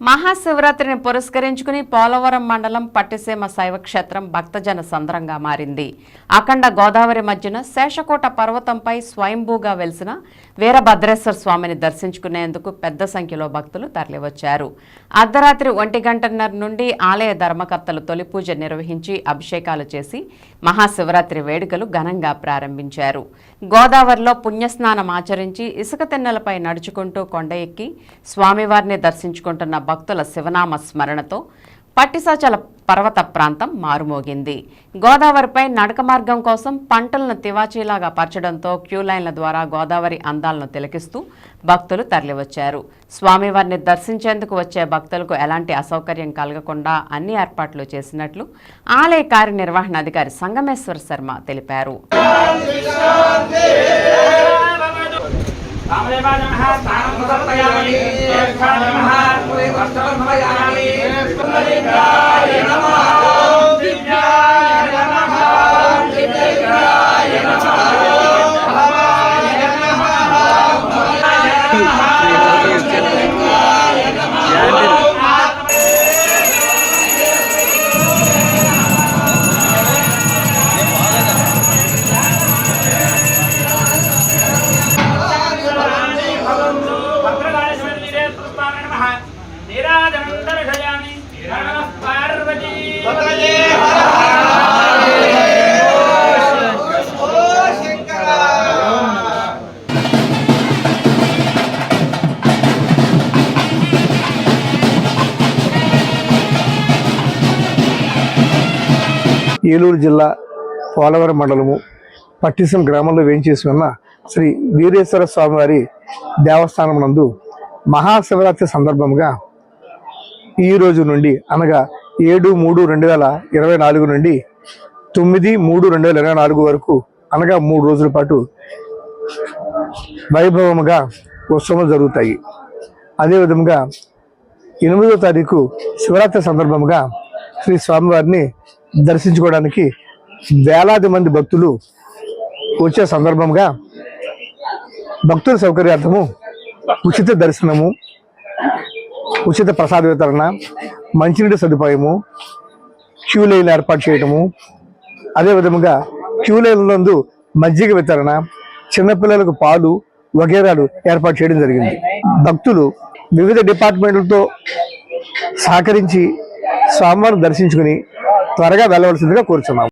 మహాశివరాత్రిని పురస్కరించుకుని పోలవరం మండలం పట్టిసీమ శైవక్షేత్రం భక్తజన సంద్రంగా మారింది. అఖండ గోదావరి మధ్యన శేషకోట పర్వతంపై స్వయంభూగా వెలిసిన వీరభద్రేశ్వర స్వామిని దర్శించుకునేందుకు పెద్ద సంఖ్యలో భక్తులు తరలివచ్చారు. అర్ధరాత్రి ఒంటి గంటన్నర నుండి ఆలయ ధర్మకర్తలు తొలి పూజ నిర్వహించి అభిషేకాలు చేసి మహాశివరాత్రి వేడుకలు ఘనంగా ప్రారంభించారు. గోదావరిలో పుణ్యస్నానం ఆచరించి ఇసుక తిన్నెలపై నడుచుకుంటూ కొండ ఎక్కి స్వామివారిని దర్శించుకుంటున్న భక్తుల శివనామ స్మరణతో పట్టిసాచల పర్వత ప్రాంతం మారుమోగింది. గోదావరిపై నడక మార్గం కోసం పంటలను తివాచీలాగా పరచడంతో క్యూ లైన్ల ద్వారా గోదావరి అందాలను తిలకిస్తూ భక్తులు తరలివచ్చారు. స్వామివారిని దర్శించేందుకు వచ్చే భక్తులకు ఎలాంటి అసౌకర్యం కలగకుండా అన్ని ఏర్పాట్లు చేసినట్లు ఆలయ కార్యనిర్వహణ అధికారి సంగమేశ్వర శర్మ తెలిపారు. రామదేవాయ నమః స్థానం జ్యేష్ఠాయ నమః. ఏలూరు జిల్లా పోలవరం మండలము పట్టిసం గ్రామంలో వేయించేసి ఉన్న శ్రీ వీరేశ్వర స్వామివారి దేవస్థానం నందు మహాశివరాత్రి సందర్భంగా ఈ రోజు నుండి అనగా ఏడు మూడు రెండు వేల ఇరవై నాలుగు నుండి తొమ్మిది మూడు రెండు వేల ఇరవై నాలుగు వరకు అనగా మూడు రోజుల పాటు వైభవముగా ఉత్సవం జరుగుతాయి. అదేవిధంగా ఎనిమిదో తారీఖు శివరాత్రి సందర్భంగా శ్రీ స్వామివారిని దర్శించుకోవడానికి వేలాది మంది భక్తులు వచ్చే సందర్భంగా భక్తుల సౌకర్యార్థము ఉచిత దర్శనము ఉచిత ప్రసాద వితరణ మంచినీటి సదుపాయము క్యూ లైన్లు ఏర్పాటు చేయటము అదేవిధముగా క్యూ లైన్ నందు మజ్జిగ వితరణ చిన్నపిల్లలకు పాలు వగేరాలు ఏర్పాటు చేయడం జరిగింది. భక్తులు వివిధ డిపార్ట్మెంట్లతో సహకరించి స్వామివారిని దర్శించుకుని త్వరగా వెళ్ళవలసిందిగా కోరుచున్నాము.